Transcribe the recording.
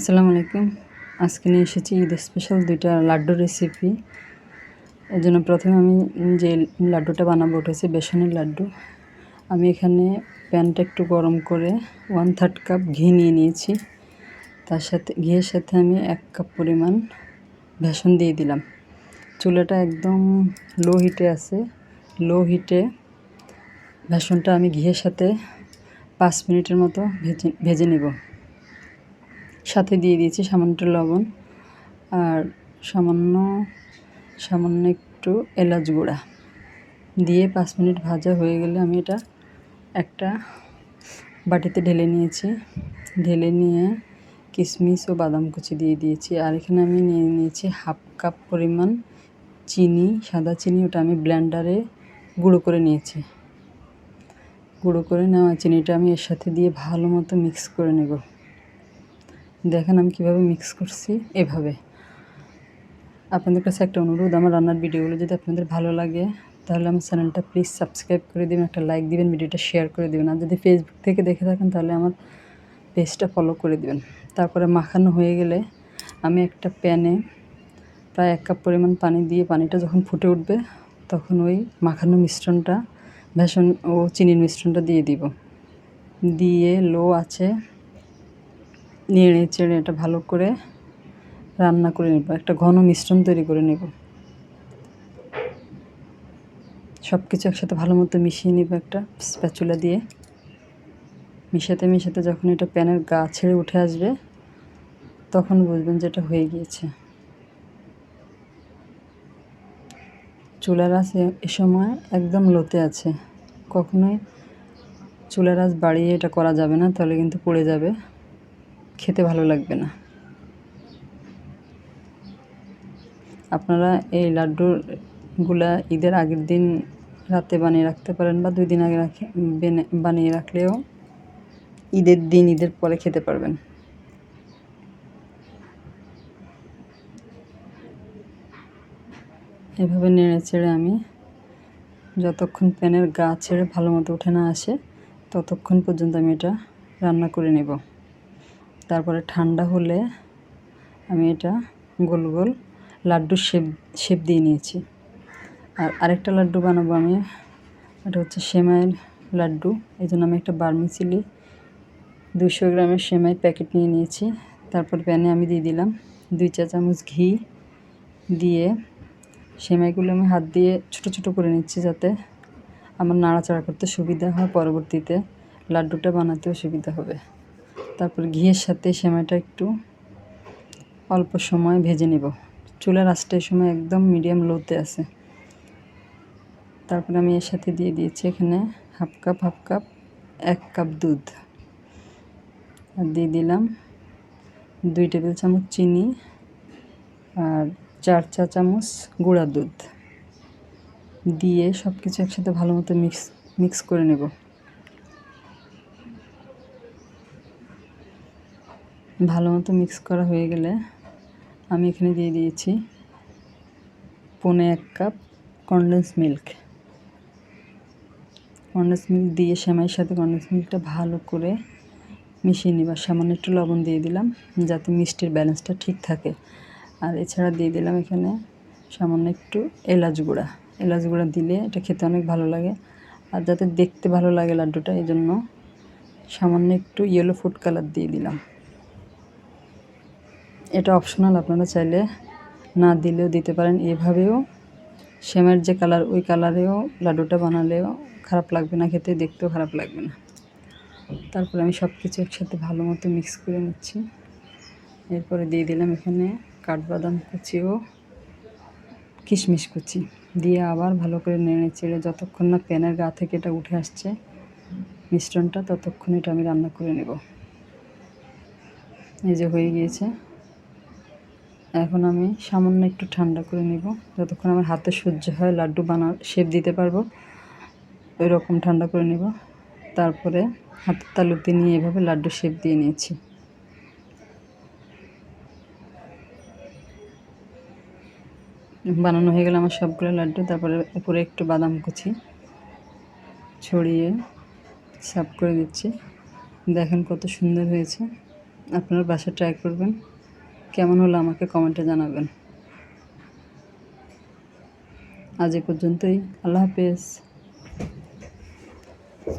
আসসালামু আলাইকুম। আজকে নিয়ে এসেছি ঈদ স্পেশাল দুইটা লাড্ডু রেসিপি এর জন্য প্রথমে আমি যে লাড্ডুটা বানাবো ওটা হচ্ছে বেসনের লাড্ডু। আমি এখানে প্যানটা একটু গরম করে ওয়ান থার্ড কাপ ঘি নিয়ে নিয়েছি। তার সাথে, ঘিয়ের সাথে আমি এক কাপ পরিমাণ বেসন দিয়ে দিলাম। চুলাটা একদম লো হিটে আছে। লো হিটে বেসনটা আমি ঘিয়ের সাথে পাঁচ মিনিটের মতো ভেজে ভেজে নেব। সাথে দিয়ে দিয়েছি সামান্য লবণ আর সামান্য সামান্য একটু এলাচ গুঁড়া। দিয়ে পাঁচ মিনিট ভাজা হয়ে গেলে আমি এটা একটা বাটিতে ঢেলে নিয়েছি। ঢেলে নিয়ে কিশমিশ ও বাদাম কুচি দিয়ে দিয়েছি। আর এখানে আমি নিয়ে নিয়েছি হাফ কাপ পরিমাণ চিনি, সাদা চিনি, ওটা আমি ব্লেন্ডারে গুঁড়ো করে নিয়েছি। গুঁড়ো করে নেওয়া চিনিটা আমি এর সাথে দিয়ে ভালো মতো মিক্স করে নেব। দেখেন আমি কীভাবে মিক্স করছি। এভাবে। আপনাদের কাছে একটা অনুরোধ, আমার রান্নার ভিডিওগুলো যদি আপনাদের ভালো লাগে, তাহলে আমার চ্যানেলটা প্লিজ সাবস্ক্রাইব করে দেবেন, একটা লাইক দিবেন, ভিডিওটা শেয়ার করে দেবেন। আর যদি ফেসবুক থেকে দেখে থাকেন, তাহলে আমার পেজটা ফলো করে দেবেন। তারপরে মাখানো হয়ে গেলে আমি একটা প্যানে প্রায় এক কাপ পরিমাণ পানি দিয়ে পানিটা যখন ফুটে উঠবে, তখন ওই মাখানো মিশ্রণটা, বেসন ও চিনির মিশ্রণটা দিয়ে দিব। দিয়ে লো আছে নেড়ে চেড়ে এটা ভালো করে রান্না করে নেব, একটা ঘন মিশ্রণ তৈরি করে নেব। সব কিছু একসাথে ভালো মতো মিশিয়ে নেব একটা স্প্যাচুলা দিয়ে। মিশাতে মিশাতে যখন এটা প্যানের গা ছেড়ে উঠে আসবে, তখন বুঝবেন যে এটা হয়ে গিয়েছে। চুলার আঁচ এ সময় একদম লোতে আছে। কখনোই চুলার আঁচ বাড়িয়ে এটা করা যাবে না, তাহলে কিন্তু পড়ে যাবে। খেতে ভালো লাগবে না। আপনারা এই লাড্ডুগুলা ঈদের আগের দিন রাতে বানিয়ে রাখতে পারেন বা দুই দিন আগে রাখে বানিয়ে রাখলেও ঈদের দিন, ঈদের পরে খেতে পারবেন। এভাবে নেড়ে চেড়ে আমি যতক্ষণ প্যানের গা ছেড়ে ভালো মতো উঠে না আসে, ততক্ষণ পর্যন্ত আমি এটা রান্না করে নেব। তারপরে ঠান্ডা হলে আমি এটা গোল গোল লাড্ডুর শেপ শেপ দিয়ে নিয়েছি। আর আরেকটা লাড্ডু বানাবো আমি। এটা হচ্ছে সেমাইয়ের লাড্ডু। এই জন্য আমি একটা বার্মিচিলি দুশো গ্রামের সেমাই প্যাকেট নিয়ে নিয়েছি। তারপর প্যানে আমি দিয়ে দিলাম দুই চা চামচ ঘি দিয়ে সেমাইগুলো আমি হাত দিয়ে ছোট ছোট করে নিচ্ছি যাতে আমার নাড়াচাড়া করতে সুবিধা হয়। পরবর্তীতে লাড্ডুটা বানাতেও সুবিধা হবে। তারপর ঘিয়ের সাথে সেমাইটা একটু অল্প সময় ভেজে নেব। চুলার আঁচটা সময় একদম মিডিয়াম লোতে আছে। তারপরে আমি এর সাথে দিয়ে দিয়েছি এখানে হাফ কাপ হাফ কাপ এক কাপ দুধ। আর দিয়ে দিলাম দুই টেবিল চামচ চিনি আর চার চা চামচ গুঁড়া দুধ। দিয়ে সব কিছু একসাথে ভালো মতো মিক্স মিক্স করে নেব। ভালো মতো মিক্স করা হয়ে গেলে আমি এখানে দিয়ে দিয়েছি পনে এক cup condense milk condense milk দিয়ে সেমাইয়ের সাথে কনডেন্স মিল্কটা ভালো করে মিশিয়ে নিবার সামান্য একটু লবণ দিয়ে দিলাম যাতে মিষ্টির ব্যালেন্সটা ঠিক থাকে। আর এছাড়া দিয়ে দিলাম এখানে সামান্য একটু এলাচ গুঁড়া। এলাচ গুঁড়া দিলে এটা খেতে অনেক ভালো লাগে। আর যাতে দেখতে ভালো লাগে লাড্ডুটা এই জন্য সামান্য একটু ইয়েলো ফুড কালার দিয়ে দিলাম। এটা অপশনাল আপনারা চাইলে না দিলেও দিতে পারেন। এভাবেও সেমের যে কালার ওই কালারেও লাড্ডুটা বানালেও খারাপ লাগবে না, খেতে দেখতেও খারাপ লাগবে না। তারপরে আমি সব কিছু একসাথে ভালো মতো মিক্স করে নিচ্ছি। এরপরে দিয়ে দিলাম এখানে কাঠবাদাম কুচি ও কিশমিশ কুচি। দিয়ে আবার ভালো করে নেড়ে চেড়ে যতক্ষণ না প্যানের গা থেকে এটা উঠে আসছে মিশ্রণটা, ততক্ষণ এটা আমি রান্না করে নেব। এই যে হয়ে গিয়েছে। এখন আমি সামান্য একটু ঠান্ডা করে নেব। যতক্ষণ আমার হাতে সহ্য হয় লাড্ডু বানা শেপ দিতে পারব ওই রকম ঠান্ডা করে নেব। তারপরে হাতের তালুতে নিয়ে এভাবে লাড্ডু শেপ দিয়ে নিয়েছি। বানানো হয়ে গেলে আমার সবগুলো লাড্ডু, তারপরে উপরে একটু বাদাম কুচি ছড়িয়ে সাফ করে দিচ্ছি। দেখেন কত সুন্দর হয়েছে। আপনার বাসা ট্রাই করবেন। কেমন হলো আমাকে কমেন্টে জানাবেন। আজ এ পর্যন্তই আল্লাহ হাফেজ।